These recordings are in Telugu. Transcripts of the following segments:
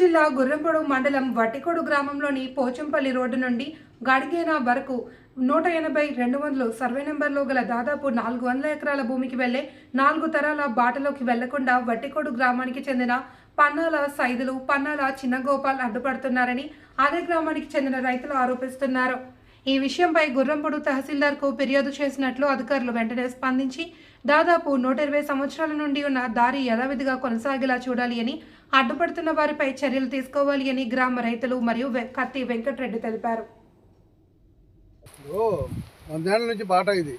జిల్లా గుర్రంపొడు మండలం వట్టికోడు గ్రామంలోని పోచంపల్లి రోడ్డు నుండి గడిగేన వరకు నూట ఎనభై రెండు వందలు సర్వే నెంబర్లో గల దాదాపు నాలుగు వందల ఎకరాల భూమికి వెళ్ళే నాలుగు తరాల బాటలోకి వెళ్ళకుండా వట్టికోడు గ్రామానికి చెందిన పన్నాల సైదులు పన్నాల చిన్నగోపాల్ అడ్డుపడుతున్నారని అదే గ్రామానికి చెందిన రైతులు ఆరోపిస్తున్నారు. ఈ విషయంపై గుర్రంపొడు తహసీల్దార్కు ఫిర్యాదు చేసినట్లు అధికారులు వెంటనే స్పందించి దాదాపు నూట ఇరవై సంవత్సరాల నుండి ఉన్న దారి యథావిధిగా కొనసాగేలా చూడాలి అని అడ్డుపడుతున్న వారిపై చర్యలు తీసుకోవాలి అని గ్రామ రైతులు మరియు కత్తి వెంకటరెడ్డి తెలిపారు. ఓ వందేళ్ళ నుంచి బాట ఇది.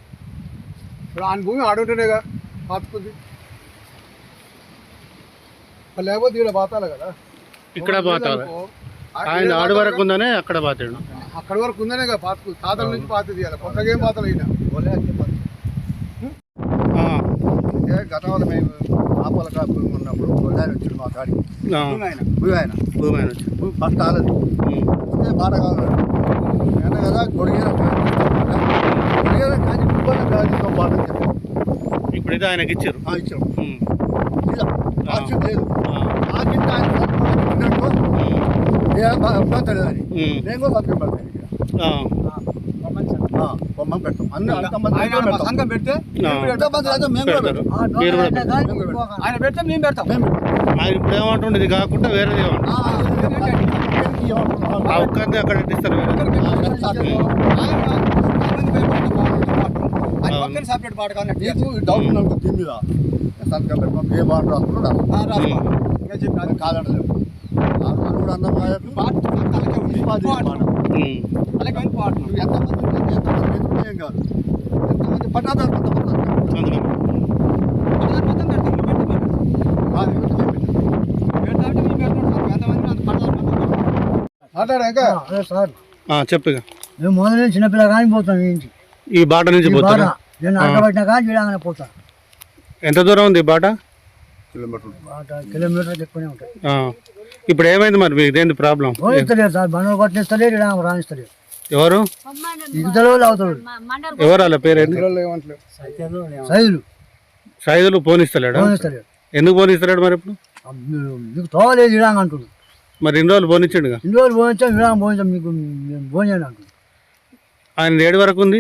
ఇప్పుడు ఆయన భూమి ఆడుంటేనేగా పాతుకుంది. లేకపోతే ఇక్కడ బాతాలి కదా. ఇక్కడ బాతాలి. ఆయన ఆడు వరకు ఉందనే అక్కడ బాతాడు. అక్కడి వరకు ఉందనే కదా పాతుకు తాతల నుంచి పాత తీయాలి కొత్తగా ఏం పాతలు అయినా అంటే గతంలో మేము ఆపల కాపు ఉన్నప్పుడు గొడ్డాయి వచ్చింది మా కాడికి. భూమి ఆయన. భూమి ఆయన. వచ్చి. భూమి ఫస్ట్ ఆలదు. అంటే బాట కావాలి నేను కదా గొడిగేర గొడిగేర కానీ కుప్పల కాదు బాట చెప్పాను. ఇప్పుడు ఇది ఆయనకి ఇచ్చారు. ఆ, ఇచ్చాం ఉమ్. ఇలా. లాస్ట్ లేదు. ఆ. ఆ కింద ఆయన సంతకం పెట్టినట్టు ఉమ్. ఏ బా- ఇబ్బంది లేదు అని ఉమ్. నేను కూడా సంతకం పెడతాను బొమ్మను పెడతాం అన్ని అంతమంది పెడతాం. సంఘం పెడితే. ఆయన పెడితే మేము పెడతాం. ఆయన ఇప్పుడు ఏమంటుండే ఇది కాకుండా వేరేది ఏమంటుంది ఆ, ఒక్కరిని అక్కడ ఇస్తారు సపరేట్ పాట కానీ డౌట్ ఉన్నది దీని మీద సంతకం పెడతాం ఏ బాట రాసుకుంటూ రాస్తాం అది కాదంటలేదు కూడా అందం ఉమ్. నువ్వు ఎంతమంది ఉంటే ఎంతమంది ఎత్తుకుంటే ఏం కాదు ఎంతమంది పట్టాదారు కొంతమంది చెప్పు. మేము మొదలు చిన్నపిల్ల కానీ పోతాం ఈ ఇంటి ఈ బాట నుంచి పోతారా? నేను అడ్డబట్టినా కానీ చూడగానే పోతా. ఎంత దూరం ఉంది బాట? కిలోమీటర్లు. బాట కిలోమీటర్లు ఎక్కువనే ఉంటాయి. ఆ. ఇప్పుడు ఏమైంది మరి? మీకు ఇదేంటి ప్రాబ్లం పోనిస్తలేదు సార్. బండ్లు కొట్టిస్తలేదు రాణిస్తలేదు ఎవరు? ఎవరు వాళ్ళ పేరేంటి ఏమంటలేదు సైజులు సైదులు. పోనిస్తలేడా? ఎందుకు పోనిస్తలేడు మరి ఇప్పుడు? మీకు తోవలేదు మరి ఇన్ని రోజులు పోనిచ్చిండుగా? ఇన్ని రోజులు ఇలా పోయించాం మీకు మేము పోయాను అంటుంది ఆయన ఏడు వరకు ఉంది?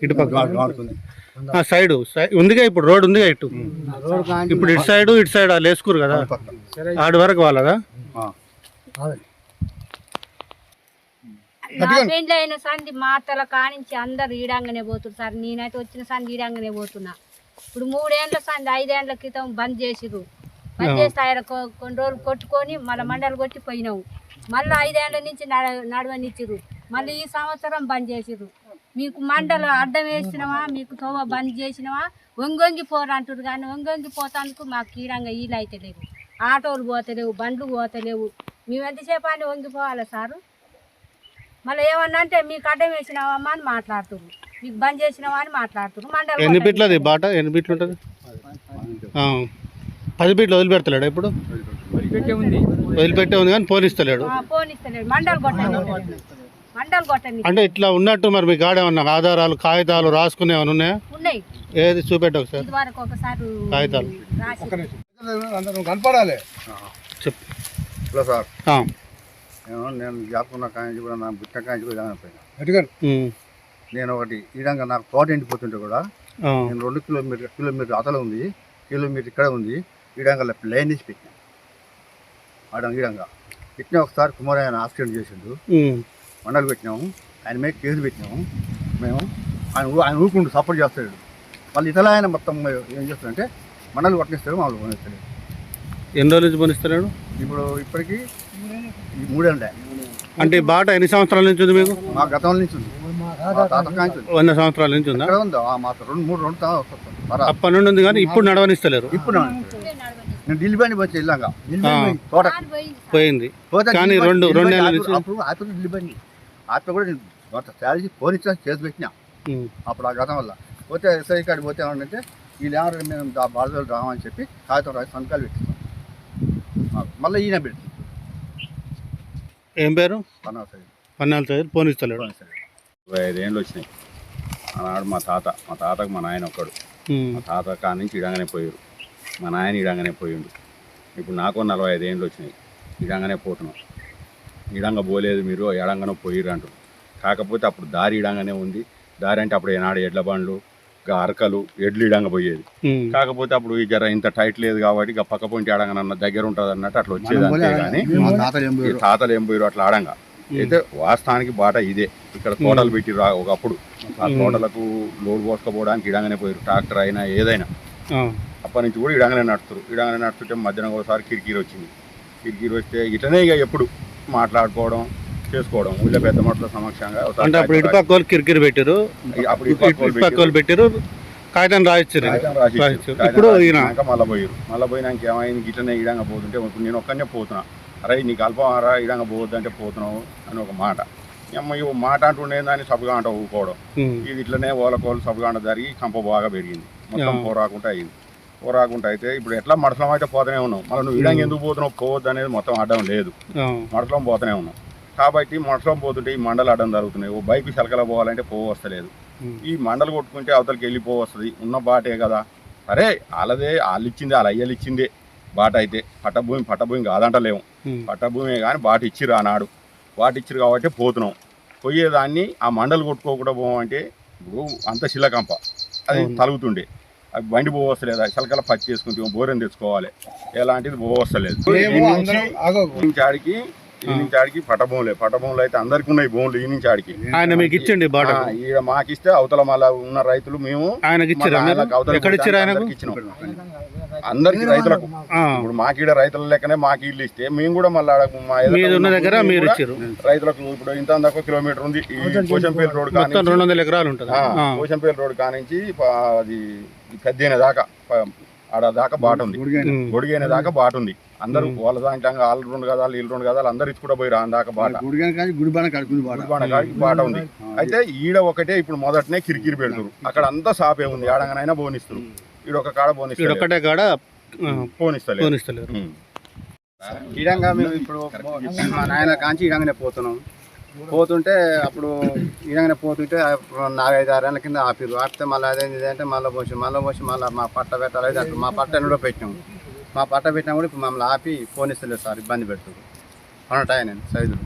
ఇటు పక్క. సైడ్ ఉందిగా ఇప్పుడు రోడ్ ఉందిగా ఇటు? ఇప్పుడు ఇటు సైడ్ ఇటు సైడ్ వాళ్ళు వేసుకురు కదా? ఆడి వరకు వాళ్ళదా. నా పెండ్లి అయిన సంధి మాటల కానించి అందరు ఈడంగానే పోతున్నారు సార్. నేనైతే వచ్చిన సంధి ఈడంగానే పోతున్నా. ఇప్పుడు మూడేండ్ల సంధి ఐదేండ్ల క్రితం బంద్ చేసిర్రు. బంద్ చేస్తే ఆయన కొన్ని రోజులు కొట్టుకొని మళ్ళీ మండలు కొట్టి పోయినావు మళ్ళీ ఐదేండ్ల నుంచి నడ నడవనిచ్చిర్రు. మళ్ళీ ఈ సంవత్సరం బంద్ చేసిర్రు. మీకు మండలు అడ్డం వేసినవా? మీకు తోవ బంద్ చేసినవా? వంగొంగి పోరు అంటారు కానీ వంగొంగి పోతానికి మాకు ఈడంగా ఈలు అయితే లేవు ఆటోలు పోతలేవు బండ్లు పోతలేవు. మేము ఎంతసేపు అని వంగిపోవాలి సారు? మళ్ళీ ఏమన్నా అంటే మీకు అడ్డం వేసినావమ్మా అని మాట్లాడుతున్నారు మీకు బంద్ చేసినావా అని మాట్లాడుతున్నారు మండలం ఎన్ని ఫీట్లు అది బాట ఎన్ని ఫీట్లు ఉంటుంది? ఆ. పది ఫీట్లు వదిలిపెడతలేడు ఇప్పుడు? వదిలిపెట్టే ఉంది కానీ పోనిస్తలేడు. మండలు మండలు కొట్టండి అంటే ఇట్లా ఉన్నట్టు మరి మీకు ఆడేమన్నా ఆధారాలు కాగితాలు రాసుకునే ఉన్నాయా? ఉన్నాయి. ఏది? చూపెట్టు ఒకసారి. ఇది వరకు ఒకసారి కాగితాలు. కనపడాలి. చెప్పు. ఇలా సార్. ఆ. నేను నేను జాపుకున్న కాంచి కూడా నా బుట్ట కాంచి కూడా పోయినా. నేను ఒకటి ఈ విధంగా నాకు తోట ఎండిపోతుంటే కూడా. నేను రెండు కిలోమీటర్ కిలోమీటర్ అతల ఉంది కిలోమీటర్ ఇక్కడ ఉంది ఈ విధంగా లైన్ వేసి పెట్టినా. ఆడ ఈ విధంగా. పెట్టిన ఒకసారి కుమార్ ఆయన యాక్సిడెంట్ చేసిండు. మండలు పెట్టినాము ఆయన మీద కేసు పెట్టినాము. మేము ఆయన ఆయన ఊరుకుంటూ సపోర్ట్ చేస్తాడు. మళ్ళీ ఇతర ఆయన మొత్తం ఏం చేస్తాడంటే మండలు కొట్టనిస్తాడు మామూలు కొనిస్తాడు ఎన్ని రోజుల నుంచి పోనిస్తలేడు ఇప్పుడు ఇప్పటికి ఈ మూడేళ్ళే అంటే బాట ఎన్ని సంవత్సరాల నుంచి ఉంది మీకు? మా గతం నుంచి ఉంది. వంద సంవత్సరాల నుంచి ఉందా? ఎక్కడ ఉందో? ఆ మాత్రం రెండు మూడు రెండు. అప్పటి నుండి ఉంది కానీ ఇప్పుడు నడవనిస్తలేరు. ఇప్పుడు నేను ఢిల్లీ బండి. తోట. పోయింది. కానీ రెండు- రెండు నెలల నుంచి- అప్పుడు ఆపి ఢిల్లీ బండి ఆపి కూడా నేను ఫోన్ ఇచ్చిన కేసు పెట్టినా. అప్పుడు ఆ గతం వల్ల. పోతే ఎస్ఐ కాడికి పోతే ఏమంటే వీళ్ళు ఏమన్నారు? మేము బాధలు రామని చెప్పి కాగితం రాసి సంతకాలు పెట్టిస్తాం మళ్ళీ ఈయన పెట్టి ఏం పేరు? పన్నాలు చదివి పోనిస్తలేడు. సరే ఇరవై ఐదేళ్ళు వచ్చినాయి. ఆనాడు మా తాత మా తాతకు మా నాయన ఒక్కడు. మా తాత కాడ నుంచి ఇడంగానే పోయారు. మా నాయన ఇడంగానే పోయిండు. ఇప్పుడు నాకు నలభై ఐదేళ్ళు వచ్చినాయి. ఇడంగానే పోతున్నాం. ఇడంగా పోలేదు మీరు ఎడంగానే పోయిర్రు అంటారు కాకపోతే అప్పుడు దారి ఇడంగానే ఉంది. దారి అంటే అప్పుడు ఏనాడు ఎడ్ల బండ్లు అరకలు ఎడ్లు ఇడంగా పోయేది. కాకపోతే అప్పుడు ఈ జర ఇంత టైట్ లేదు కాబట్టి ఇక పక్క పొంటి ఆడంగా దగ్గర ఉంటుంది అన్నట్టు అట్లా వచ్చేది అంతే కానీ మా తాతలు ఏం ఈ పోయారు తాతలు ఏం పోయారు అట్లా ఆడంగా. అయితే వాస్తవానికి బాట ఇదే. ఇక్కడ తోటలు పెట్టి రా- ఒకప్పుడు. ఆ తోటలకు లోడ్ పోసుకోపోవడానికి ఇడంగానే పోయారు ట్రాక్టర్ అయినా ఏదైనా. అప్పటి నుంచి కూడా ఇడంగానే నడుస్తారు ఇడంగానే నడుస్తుంటే మధ్యాహ్నం ఒకసారి కిరికీరు వచ్చింది. కిరికీరు వస్తే ఇట్లనే ఇక ఎప్పుడు మాట్లాడుకోవడం చేసుకోవడం ఊళ్ళో పెద్ద మనుషుల సమక్షంగా అంటే అప్పుడు ఇటుపక్క వాళ్ళు కిరికిరి పెట్టారు అప్పుడు ఇటు పక్క వాళ్ళు పెట్టారు కాగితం రాయించారు ఇప్పుడు మళ్ళీ పోయారు మళ్ళీ పోయినాక ఏమైంది? గిట్లనే ఇడంగా పోతుంటే ఇప్పుడు నేను ఒక్కనే పోతున్నా. అరే నీకు అల్పమారా ఇడంగా పోవద్దు అంటే పోతున్నావు అని ఒక మాట. ఇవి మాట అంటుండే దాన్ని సబుగా అంట ఊకోవడం. ఇది ఇట్లనే ఓలకోలు సబుగా అంట జరిగి కంప బాగా పెరిగింది. మొత్తం. పోరాకుంటే అయింది. పోరాకుంటే అయితే ఇప్పుడు ఎట్లా మడసలం అయితే పోతూనే ఉన్నాం మళ్ళీ నువ్వు ఇడంగా ఎందుకు పోతున్నావు? పోవద్దు అనేది మొత్తం అడ్డం లేదు. మడసలం పోతూనే ఉన్నాం కాబట్టి మడసలం పోతుంటే ఈ మండలు అడ్డం జరుగుతున్నాయి. ఓ బైక్ శలకల పోవాలంటే పోవ వస్తలేదు ఉమ్. ఈ మండలు కొట్టుకుంటే అవతలకి వెళ్ళిపోవస్తుంది ఉన్న బాటే కదా. అరే వాళ్ళదే వాళ్ళు ఇచ్చిందే వాళ్ళ అయ్యలు ఇచ్చిందే బాట అయితే. పట్టభూమి పట్టభూమి కాదంటలేము. పట్టభూమి కానీ బాట ఇచ్చిర్రు ఆనాడు. బాట ఇచ్చిర్రు కాబట్టి పోతున్నాం. పోయేదాన్ని ఆ మండలు కొట్టుకోకుండా పోవంటే ఇప్పుడు అంత శిలకంప. అది. తలుగుతుండే. అది బండి పోవస్తలేదు. శలకల పచ్చి చేసుకుంటే బోరెన్ తెచ్చుకోవాలి. ఎలాంటిది పోవస్తలేదు. నుంచి ఆడికి ఈ నుంచి ఆడికి పట్టభూములే పట్టభూములు అయితే అందరికి ఉన్నాయి భూములు ఈ నుంచి ఆడికి. ఆయన మీకు ఇచ్చండి బాట ఈడ మాకిస్తే అవతల మళ్ళా ఉన్న రైతులు మేము ఆయనకి ఇచ్చారా? ఇచ్చినాం. అందరికి రైతులకు. ఇప్పుడు మాకు ఈడ రైతుల లెక్కనే మాకు ఇల్లు ఇస్తే మేము కూడా మళ్ళీ ఉన్న దగ్గర మీరు ఇచ్చారు. రైతులకు ఇప్పుడు ఇంత దాకా కిలోమీటర్ ఉంది. ఈ కోశంపల్లి రోడ్ కానించి రెండు వందల ఎకరాలు ఉంటుంది. కోశంపల్లి రోడ్ కానించి అది పెద్దైన దాకా. ఆడ దాకా బాట ఉంది. గొడిగైన. దాకా బాట ఉంది. అందరూ వాళ్ళ దాంట్లో వాళ్ళు రెండు కదా వీళ్ళు రెండు కదా అందరు ఇచ్చి కూడా పోయి రాని దాకా బాట. బాట. ఉంది. అయితే ఈడ ఒకటే ఇప్పుడు మొదటనే కిరికిరి పెడుతురు. అక్కడ అంతా సాపే ఉంది. ఆడంగానైనా బోనిస్తారు ఈడ ఒక కాడ బోనిస్తారు ఒక్కటే కాడ పోనిస్తలేదు. ఇడంగా మేము ఇప్పుడు మా నాయన కాంచి ఇడంగానే పోతున్నాం. పోతుంటే అప్పుడు ఇడంగానే పోతుంటే అప్పుడు నాలుగైదు ఆరు ఏళ్ళ కింద ఆపిరు ఆపితే మళ్ళీ అదేంది ఇది అంటే మళ్ళీ పోసి మళ్ళీ పోసి మళ్ళీ మా పట్ట పెట్టాలి అంటారు. మా పట్ట ఎన్నడో పెట్టినాము మా పట్ట పెట్టినా కూడా ఇప్పుడు మమ్మల్ని ఆపి పోనిస్తలేదు సార్ ఇబ్బంది పెడుతుంది అన్నట్టు ఆయన సైజులు.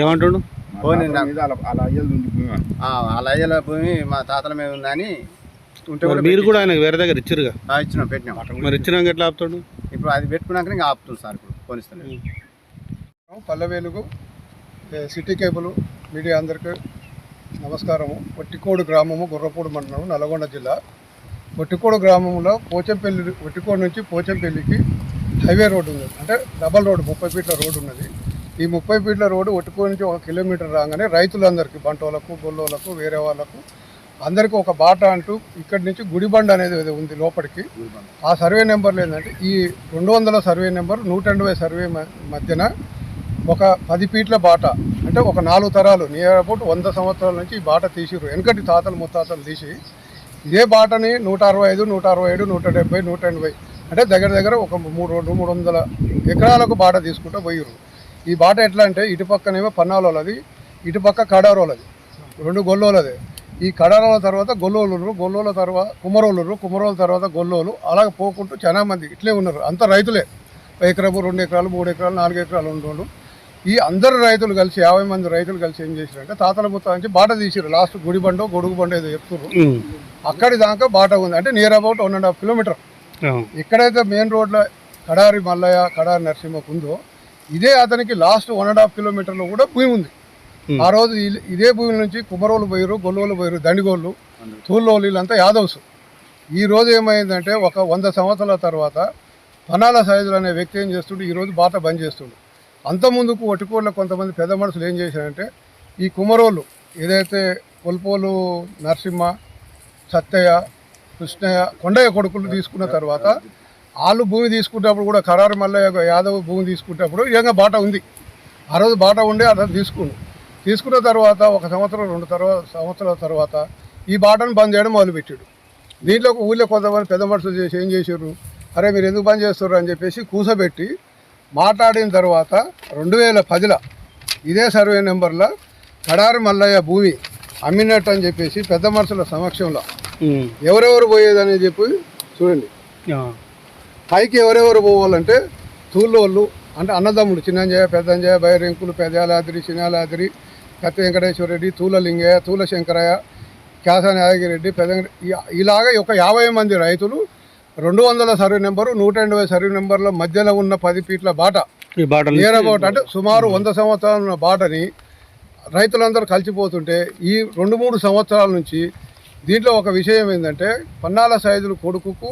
ఏమంటుండు? పోనీ మీద అలా అయ్యేలా భూమి మా తాతల మీద ఉందని ఉంటే మరి కూడా ఆయనకు వేరే దగ్గర ఇచ్చారుగా ఆ, ఇచ్చినాం పెట్టినాం. మరి ఇచ్చినాక ఎట్లా ఆపుతాడు? ఇప్పుడు అది పెట్టుకున్నాక ఇంకా ఆపుతుంది సార్ ఇప్పుడు పోనిస్తలేదు పల్లె వెలుగు ఏ, సిటీ కేబుల్ మీడియా అందరికీ నమస్కారము. ఒట్టికోడు గ్రామము గుర్రపూడి మండలం నల్గొండ జిల్లా. ఒట్టికోడు గ్రామంలో పోచంపల్లి ఒట్టికోడు నుంచి పోచంపల్లికి హైవే రోడ్డు ఉంది. అంటే డబల్ రోడ్డు ముప్పై ఫీట్ల రోడ్డు ఉన్నది. ఈ ముప్పై ఫీట్ల రోడ్డు ఒట్టుకోడు నుంచి ఒక కిలోమీటర్ రాగానే రైతులందరికీ బంటోళ్ళకు గొల్లోళ్ళకు వేరే వాళ్ళకు అందరికీ ఒక బాట అంటూ ఇక్కడి నుంచి గుడిబండ అనేది ఉంది లోపలికి. ఆ సర్వే నెంబర్లు ఏంటంటే ఈ రెండు వందల సర్వే నెంబర్ నూట ఎనభై సర్వే మధ్యన ఒక పది ఫీట్ల బాట అంటే ఒక నాలుగు తరాలు నియర్ అబౌట్ వంద సంవత్సరాల నుంచి ఈ బాట తీసిరు వెనకటి తాతలు ముత్తాతలు తీసి ఇదే బాటని నూట అరవై ఐదు నూట అరవై ఏడు నూట డెబ్బై నూట ఎనభై అంటే దగ్గర దగ్గర ఒక మూడు రెండు మూడు వందల ఎకరాలకు బాట తీసుకుంటూ పోయిరు ఈ బాట ఎట్లా అంటే ఇటు పక్కనేమో పన్నాలోలది ఇటుపక్క కడారోలది రెండు గొల్లోలది. ఈ కడారోల తర్వాత గొల్లోలు గొల్లోల తర్వాత కుమరోలు కుమరోల తర్వాత గొల్లోలు అలాగ పోకుంటూ చాలా మంది ఇట్లే ఉన్నారు. అంత రైతులే. ఒక ఎకరము రెండు ఎకరాలు మూడు ఎకరాలు నాలుగు ఎకరాలు ఉండోళ్ళు ఈ అందరు రైతులు కలిసి యాభై మంది రైతులు కలిసి ఏం చేశారంటే తాతల ముత్త నుంచి బాట తీసిరు లాస్ట్ గుడి బండో గొడుగు బండో ఏదో చెప్తున్నారు. అక్కడి దాకా బాట ఉంది. అంటే near about one and half kilometre. ఎక్కడైతే మెయిన్ రోడ్లో కడారి మల్లయ్య కడారి నరసింహకు ఉందో ఇదే అతనికి లాస్ట్ వన్ అండ్ హాఫ్ కిలోమీటర్లో కూడా భూమి ఉంది. ఆ రోజు ఇదే భూమి నుంచి కుమరోలు పోయారు గొల్లోలు పోయారు దండిగోళ్ళు తూళ్ళోళ్ళు వీళ్ళంతా యాదవ్స్. ఈ రోజు ఏమైందంటే ఒక వంద సంవత్సరాల తర్వాత పనాల సైజులు అనే వ్యక్తి ఏం చేస్తుండే ఈ రోజు బాట బంద్ చేస్తుండు. అంత ముందుకు ఒటికోళ్ళ కొంతమంది పెద్ద మనుషులు ఏం చేశారంటే ఈ కుమరోళ్ళు ఏదైతే కొల్పోలు నరసింహ సత్తయ్య కృష్ణయ్య కొండయ్య కొడుకులు తీసుకున్న తర్వాత వాళ్ళు భూమి తీసుకున్నప్పుడు కూడా ఖరారు మల్లయ్య యాదవ్ భూమి తీసుకున్నప్పుడు ఏకంగా బాట ఉంది. ఆ రోజు బాట ఉండి అతను తీసుకుండు తీసుకున్న తర్వాత ఒక సంవత్సరం రెండు తర్వాత సంవత్సరాల తర్వాత ఈ బాటను బంద్ చేయడం మొదలుపెట్టాడు. దీంట్లో ఊళ్ళో కొంతమంది పెద్ద మనుషులు చేసి ఏం చేశారు? అరే మీరు ఎందుకు బంద్ చేస్తారు అని చెప్పేసి కూసబెట్టి మాట్లాడిన తర్వాత రెండు వేల పదిలో ఇదే సర్వే నెంబర్లో కడారి మల్లయ్య భూమి అమ్మినట్టు అని చెప్పేసి పెద్ద మనుషుల సమక్షంలో. ఎవరెవరు పోయేదని చెప్పి చూడండి. పైకి ఎవరెవరు పోవాలంటే తూళ్ళోళ్ళు అంటే అన్నదమ్ముడు చిన్నంజయ పెద్దంజయ బైరెంకులు పెదాలాద్రి చిన్నాలాద్రి కత్తి వెంకటేశ్వర రెడ్డి తూలలింగయ్య తూల శంకరయ్య క్యాసాని యాదగిరెడ్డి పెద్ద ఇలాగ ఒక యాభై మంది రైతులు రెండు వందల సర్వే నెంబరు నూట ఎనభై సర్వే నెంబర్ల మధ్యలో ఉన్న పది ఫీట్ల బాట. ఈ బాటలు నేరబాట అంటే సుమారు వంద సంవత్సరాల ఉన్న బాటని రైతులందరూ కలిసిపోతుంటే ఈ రెండు మూడు సంవత్సరాల నుంచి దీంట్లో ఒక విషయం ఏంటంటే పన్నాల సైదులు కొడుకుకు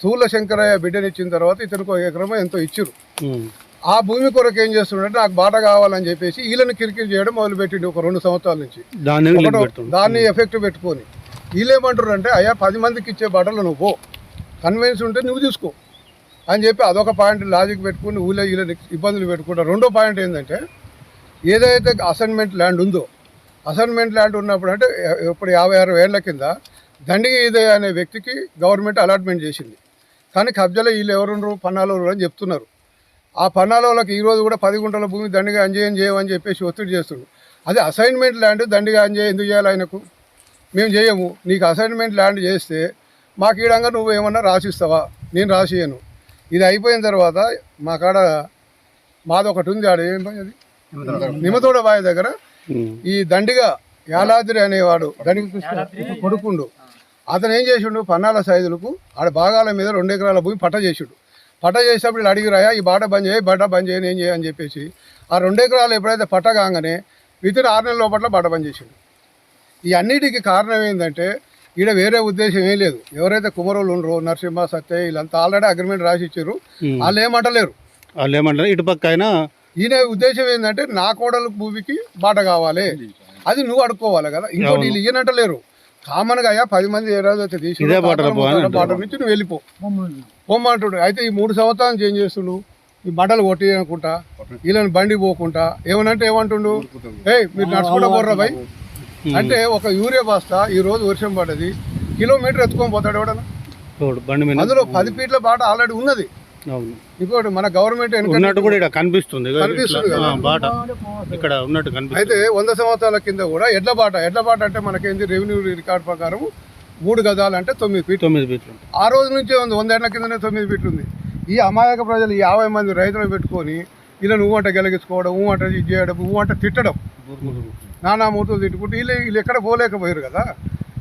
తూల శంకరయ్య బిడ్డనిచ్చిన తర్వాత ఇతనికి ఒక ఎకరమో ఎంతో ఇచ్చిరు. ఉమ్. ఆ భూమి కొరకు ఏం చేస్తున్నాడంటే నాకు బాట కావాలని చెప్పేసి వీళ్ళని కిరికిరి చేయడం మొదలుపెట్టిండు ఒక రెండు సంవత్సరాల నుంచి. దాన్ని ఎఫెక్ట్ పెట్టుకొని. వీళ్ళు ఏమంటారు అంటే అయ్యా పది మందికి ఇచ్చే బట్టలు నువ్వు పో. కన్వెన్స్ ఉంటే నువ్వు తీసుకో అని చెప్పి అదొక పాయింట్ లాజిక్ పెట్టుకుని ఊళ్ళో వీళ్ళని ఇబ్బందులు పెట్టుకుంటారు రెండో పాయింట్ ఏంటంటే ఏదైతే అసైన్మెంట్ ల్యాండ్ ఉందో అసైన్మెంట్ ల్యాండ్ ఉన్నప్పుడు అంటే ఇప్పుడు యాభై అరవై ఏళ్ళ కింద దండిగి ఇదే అనే వ్యక్తికి గవర్నమెంట్ అలాట్మెంట్ చేసింది. కానీ కబ్జాలో వీళ్ళు ఎవరున్నారు పన్నాలు అని చెప్తున్నారు. ఆ పన్నాలోళ్ళకి ఈరోజు కూడా పది గుంటల భూమి దండిగా అంజేయం చేయమని చెప్పేసి ఒత్తిడి చేస్తుండు అదే అసైన్మెంట్ ల్యాండ్ దండిగా అంజేయం ఎందుకు చేయాలి ఆయనకు? మేము చేయము. నీకు అసైన్మెంట్ ల్యాండ్ చేస్తే మాకు ఈడంగా నువ్వు ఏమన్నా రాసిస్తావా? నేను రాసియను ఇది అయిపోయిన తర్వాత మా కాడ మాది ఒకటి ఉంది ఆడ ఏం అది? నిమతోడ బావి దగ్గర. ఈ దండిగా యాలాద్రి అనేవాడు దండిగా కృష్ణ కొడుకుండు. అతను ఏం చేసిండు? పన్నాల సైజులకు ఆడ భాగాల మీద రెండు ఎకరాల భూమి పట్ట చేసిండు. పట్ట చేసేటప్పుడు వీళ్ళు అడిగిరాయా ఈ బాట బంద్ చేయి బాట బంద్ చేయని ఏం చేయని చెప్పేసి. ఆ రెండు ఎకరాలు ఎప్పుడైతే పట్ట కాగానే వితిన్ ఆరు నెలల లోపల బాట బంద్ చేసిండు. ఈ అన్నిటికీ కారణం ఏంటంటే ఈడ వేరే ఉద్దేశం ఏం లేదు. ఎవరైతే కుమరోళ్ళు ఉండరు నరసింహ సత్య వీళ్ళంతా ఆల్రెడీ అగ్రిమెంట్ రాసి ఇచ్చారు. వాళ్ళు ఏమంటలేరు. వాళ్ళు ఏమంటారు ఇటు పక్క అయినా ఈయన ఉద్దేశం ఏంటంటే నా కోడలు భూమికి బాట కావాలి. అది నువ్వు అడుక్కోవాలి కదా. ఇంకోటి వీళ్ళు ఈయనంటలేరు కామన్గా అయ్యా పది మంది ఏ రోజు అయితే తీసి బాట నుంచి నువ్వు వెళ్ళిపో. పొమ్మంటుడు అయితే ఈ మూడు సంవత్సరాలు చేంజ్ చేస్తుండు? ఈ బట్టలు కొట్టి అనుకుంటా వీళ్ళని బండి పోకుంటా ఏమనంటే ఏమంటుండు? ఏయ్ మీరు నడుచుకుంటా పోర్రా భయ్ అంటే ఒక యూరియా బస్తా ఈ రోజు వర్షం పడ్డది. కిలోమీటర్ ఎత్తుకొని పోతాడు ఎవడన్నా? అందులో పది ఫీట్ల బాట ఆల్రెడీ ఉన్నది. అవును. ఇంకోటి మన గవర్నమెంట్ ఉన్నట్టు కూడా కనిపిస్తుంది. బాట. ఇక్కడ ఉన్నట్టు అయితే వంద సంవత్సరాల కింద కూడా ఎడ్ల బాట. ఎడ్ల బాట అంటే మనకేంది? రెవెన్యూ రికార్డ్ ప్రకారం మూడు గదాలు అంటే తొమ్మిది ఫీట్లు. తొమ్మిది ఫీట్లు. ఆ రోజు నుంచే ఉంది. వందేళ్ళ కిందనే తొమ్మిది ఫీట్లు ఉంది. ఈ అమాయక ప్రజలు యాభై మంది రైతులు పెట్టుకొని ఇలా నువ్వు అంట గెలిగించుకోవడం ఊ అంట ఇది చేయడం ఊ అంట తిట్టడం. నానా మూతులు తిట్టుకుంటూ వీళ్ళు వీళ్ళు ఎక్కడ పోలేకపోయారు కదా.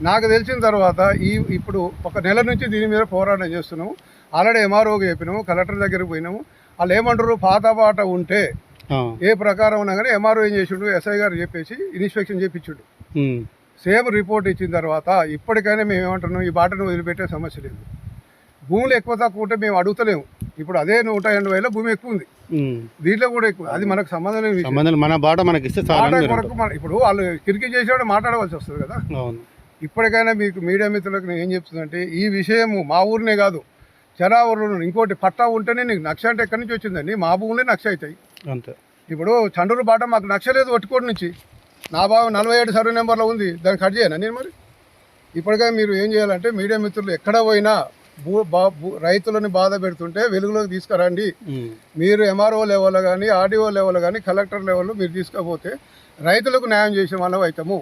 నాకు తెలిసిన తర్వాత ఈ ఇప్పుడు ఒక నెల నుంచి దీని మీద పోరాటం చేస్తున్నాము. ఆల్రెడీ ఎంఆర్ఓకి చెప్పినాము కలెక్టర్ దగ్గరికి పోయినాము. వాళ్ళు ఏమంటారు? పాత బాట ఉంటే ఏ ప్రకారం ఉన్నా కానీ ఎంఆర్ఓ ఏం చేసిండు? ఎస్ఐ గారు చెప్పేసి ఇన్స్పెక్షన్ చేయించుండు. సేమ్ రిపోర్ట్ ఇచ్చిన తర్వాత ఇప్పటికైనా మేము ఏమంటున్నాం? ఈ బాటను వదిలిపెట్టే సమస్య లేదు. భూములు ఎక్కువ తక్కువ ఉంటే మేము అడుగుతలేము. ఇప్పుడు అదే నూట ఎనభై వేల భూమి ఎక్కువ ఉంది. దీంట్లో కూడా ఎక్కువ. అది మనకు సంబంధం సంబంధం మన బాట మనకి ఇస్తే ఇప్పుడు వాళ్ళు కిరికి చేసేవాడు మాట్లాడవలసి వస్తుంది కదా. అవును. ఇప్పటికైనా మీకు మీడియా మిత్రులకు నేను ఏం చెప్తుందంటే ఈ విషయము మా ఊరినే కాదు. చరావూరులో ఇంకోటి పట్టా ఉంటేనే నీకు నక్ష అంటే ఎక్కడి నుంచి వచ్చిందండి? మా భూములే నక్ష అవుతాయి. అంతే. ఇప్పుడు చండూరు బాట మాకు నచ్చలేదు ఒట్టుకోటి నుంచి. నా బాబు నలభై ఏడు సర్వే నెంబర్లో ఉంది. దాన్ని కట్ చేయనా నేను మరి? ఇప్పటికే మీరు ఏం చేయాలంటే మీడియా మిత్రులు ఎక్కడ పోయినా భూ బా భూ రైతులని బాధ పెడుతుంటే వెలుగులోకి తీసుకురండి. మీరు ఎంఆర్ఓ లెవెల్ కానీ ఆర్డీఓ లెవెల్ కానీ కలెక్టర్ లెవెల్ మీరు తీసుకపోతే రైతులకు న్యాయం చేసే వాళ్ళం అవుతాము.